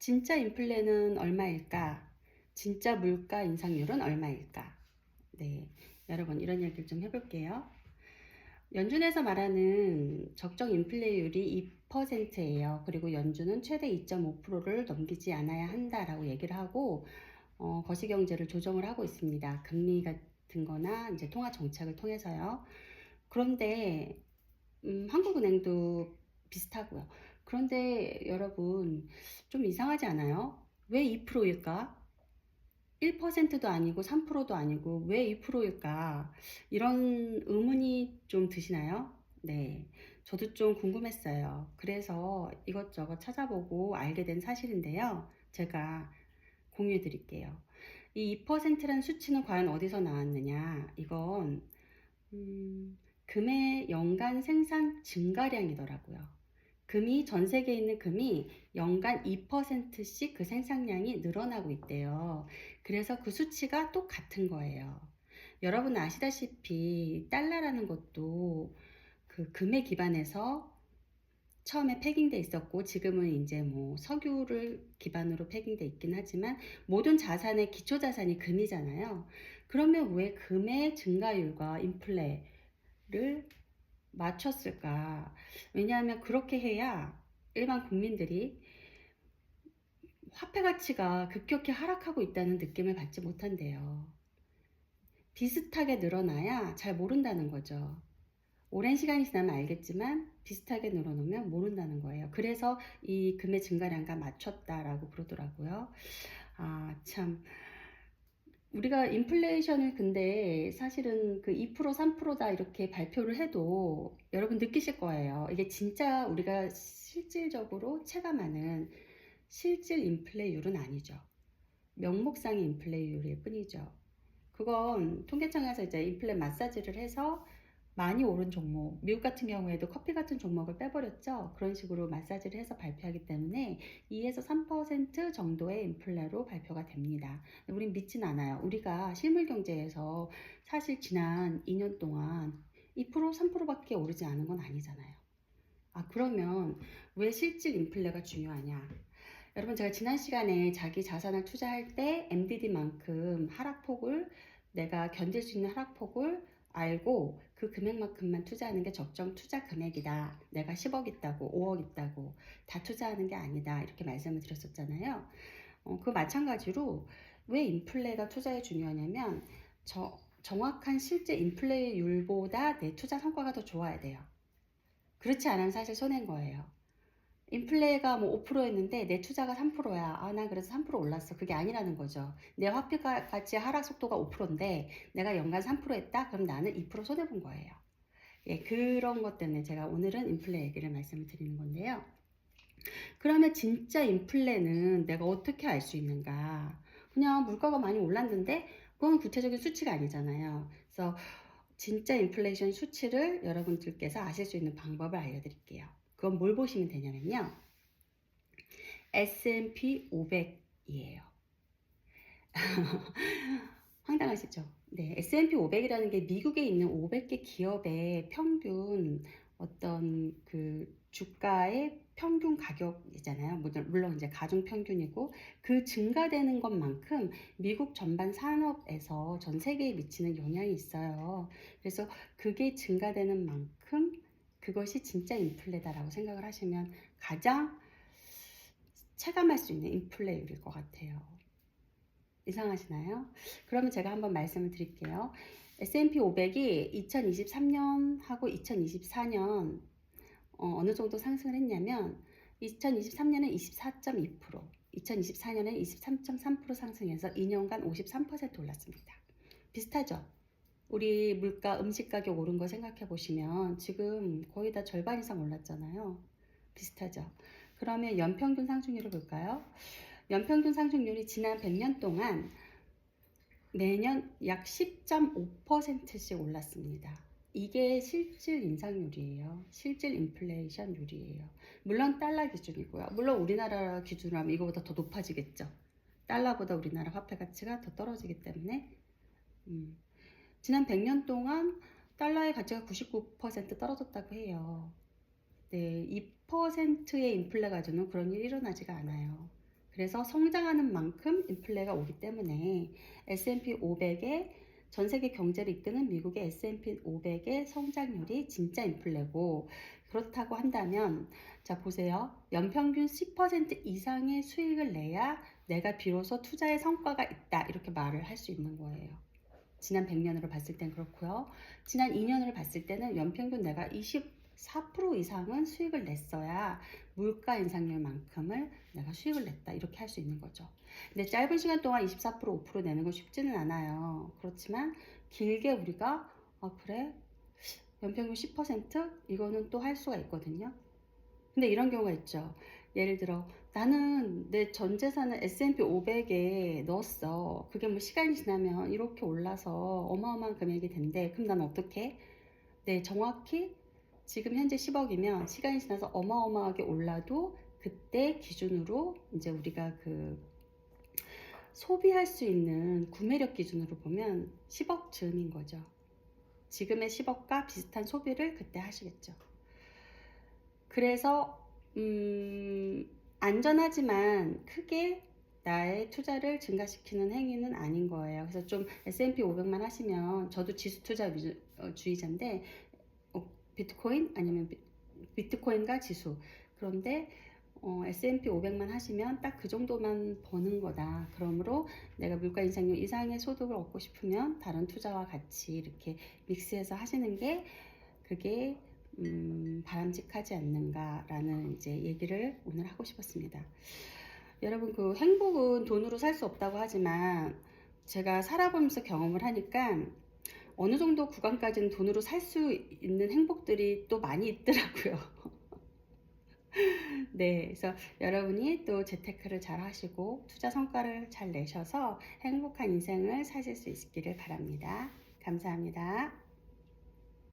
진짜 인플레는 얼마일까? 진짜 물가 인상률은 얼마일까? 네, 여러분 이런 얘기를 좀 해볼게요. 연준에서 말하는 적정 인플레율이 2%예요. 그리고 연준은 최대 2.5%를 넘기지 않아야 한다라고 얘기를 하고 어, 거시경제를 조정을 하고 있습니다. 금리 같은 거나 이제 통화 정책을 통해서요. 그런데 음, 한국은행도 비슷하고요. 그런데 여러분 좀 이상하지 않아요? 왜 2%일까? 1%도 아니고 3%도 아니고 왜 2%일까? 이런 의문이 좀 드시나요? 네. 저도 좀 궁금했어요. 그래서 이것저것 찾아보고 알게 된 사실인데요. 제가 공유해 드릴게요. 이 2%라는 수치는 과연 어디서 나왔느냐? 이건 음, 금의 연간 생산 증가량이더라고요. 금이 전 세계에 있는 금이 연간 2%씩 그 생산량이 늘어나고 있대요. 그래서 그 수치가 똑같은 거예요. 여러분 아시다시피 달러라는 것도 그 금에 기반해서 처음에 패깅돼 있었고 지금은 이제 뭐 석유를 기반으로 패깅돼 있긴 하지만 모든 자산의 기초 자산이 금이잖아요. 그러면 왜 금의 증가율과 인플레를 맞췄을까? 왜냐하면 그렇게 해야 일반 국민들이 화폐 가치가 급격히 하락하고 있다는 느낌을 받지 못한대요. 비슷하게 늘어나야 잘 모른다는 거죠. 오랜 시간이 지나면 알겠지만 비슷하게 늘어놓으면 모른다는 거예요. 그래서 이 금의 증가량과 맞췄다라고 그러더라고요. 아, 참. 우리가 인플레이션을 근데 사실은 그 2% 3%다 이렇게 발표를 해도 여러분 느끼실 거예요. 이게 진짜 우리가 실질적으로 체감하는 실질 인플레율은 아니죠. 명목상의 인플레율일 뿐이죠. 그건 통계청에서 이제 인플레 마사지를 해서 많이 오른 종목, 미국 같은 경우에도 커피 같은 종목을 빼버렸죠. 그런 식으로 마사지를 해서 발표하기 때문에 2에서 3% 정도의 인플레로 발표가 됩니다. 우린 믿진 않아요. 우리가 실물 경제에서 사실 지난 2년 동안 2% 3%밖에 오르지 않은 건 아니잖아요. 아, 그러면 왜 실질 인플레가 중요하냐? 여러분 제가 지난 시간에 자기 자산을 투자할 때 MDD만큼 하락폭을 내가 견딜 수 있는 하락폭을 알고 그 금액만큼만 투자하는 게 적정 투자 금액이다. 내가 10억 있다고, 5억 있다고 다 투자하는 게 아니다. 이렇게 말씀을 드렸었잖아요. 어, 그 마찬가지로 왜 인플레가 투자에 중요하냐면 저, 정확한 실제 인플레율보다 내 투자 성과가 더 좋아야 돼요. 그렇지 않으면 사실 손해인 거예요. 인플레가 뭐 5%였는데 내 투자가 3%야. 아, 난 그래서 3% 올랐어. 그게 아니라는 거죠. 내 화폐가 가치 하락 속도가 5%인데 내가 연간 3% 했다? 그럼 나는 2% 손해본 거예요. 예, 그런 것 때문에 제가 오늘은 인플레 얘기를 말씀을 드리는 건데요. 그러면 진짜 인플레는 내가 어떻게 알 수 있는가? 그냥 물가가 많이 올랐는데 그건 구체적인 수치가 아니잖아요. 그래서 진짜 인플레이션 수치를 여러분들께서 아실 수 있는 방법을 알려드릴게요. 그건 뭘 보시면 되냐면요. S&P 500이에요. 황당하시죠? 네, S&P 500이라는 게 미국에 있는 500개 기업의 평균 어떤 그 주가의 평균 가격이잖아요. 물론 이제 가중 평균이고 그 증가되는 것만큼 미국 전반 산업에서 전 세계에 미치는 영향이 있어요. 그래서 그게 증가되는 만큼 그것이 진짜 인플레다라고 생각을 하시면 가장 체감할 수 있는 인플레율일 것 같아요. 이상하시나요? 그러면 제가 한번 말씀을 드릴게요. S&P 500이 2023년하고 2024년 어, 느 정도 상승을 했냐면 2023년에 24.2%, 2024년에 23.3% 상승해서 2년간 53% 올랐습니다. 비슷하죠? 우리 물가, 음식 가격 오른 거 생각해 보시면 지금 거의 다 절반 이상 올랐잖아요. 비슷하죠. 그러면 연평균 상승률을 볼까요? 연평균 상승률이 지난 100년 동안 매년 약 10.5%씩 올랐습니다. 이게 실질 인상률이에요. 실질 인플레이션율이에요. 물론 달러 기준이고요. 물론 우리나라 기준으로 하면 이거보다 더 높아지겠죠. 달러보다 우리나라 화폐 가치가 더 떨어지기 때문에 음. 지난 100년 동안 달러의 가치가 99% 떨어졌다고 해요. 네, 2%의 인플레 가지고는 그런 일이 일어나지가 않아요. 그래서 성장하는 만큼 인플레가 오기 때문에 S&P 500의 전 세계 경제를 이끄는 미국의 S&P 500의 성장률이 진짜 인플레고 그렇다고 한다면 자 보세요. 연평균 10% 이상의 수익을 내야 내가 비로소 투자의 성과가 있다 이렇게 말을 할 수 있는 거예요. 지난 100년으로 봤을 땐 그렇고요. 지난 2년으로 봤을 때는 연평균 내가 24% 이상은 수익을 냈어야 물가 인상률만큼을 내가 수익을 냈다 이렇게 할 수 있는 거죠. 근데 짧은 시간 동안 24% 5% 내는 건 쉽지는 않아요. 그렇지만 길게 우리가 아 그래 연평균 10% 이거는 또 할 수가 있거든요. 근데 이런 경우가 있죠. 예를 들어 나는 내 전 재산을 S&P 500에 넣었어. 그게 뭐 시간이 지나면 이렇게 올라서 어마어마한 금액이 된대. 그럼 난 어떻게? 네, 정확히 지금 현재 10억이면 시간이 지나서 어마어마하게 올라도 그때 기준으로 이제 우리가 그 소비할 수 있는 구매력 기준으로 보면 10억 즈음인 거죠. 지금의 10억과 비슷한 소비를 그때 하시겠죠. 그래서 음, 안전하지만 크게 나의 투자를 증가시키는 행위는 아닌 거예요. 그래서 좀 S&P 500만 하시면 저도 지수 투자 주의자인데 어, 비트코인 아니면 비, 비트코인과 지수 그런데 어, S&P 500만 하시면 딱 그 정도만 버는 거다. 그러므로 내가 물가 인상률 이상의 소득을 얻고 싶으면 다른 투자와 같이 이렇게 믹스해서 하시는 게 그게 음, 바람직하지 않는가라는 이제 얘기를 오늘 하고 싶었습니다. 여러분 그 행복은 돈으로 살 수 없다고 하지만 제가 살아보면서 경험을 하니까 어느 정도 구간까지는 돈으로 살 수 있는 행복들이 또 많이 있더라고요. 네, 그래서 여러분이 또 재테크를 잘 하시고 투자 성과를 잘 내셔서 행복한 인생을 사실 수 있기를 바랍니다. 감사합니다.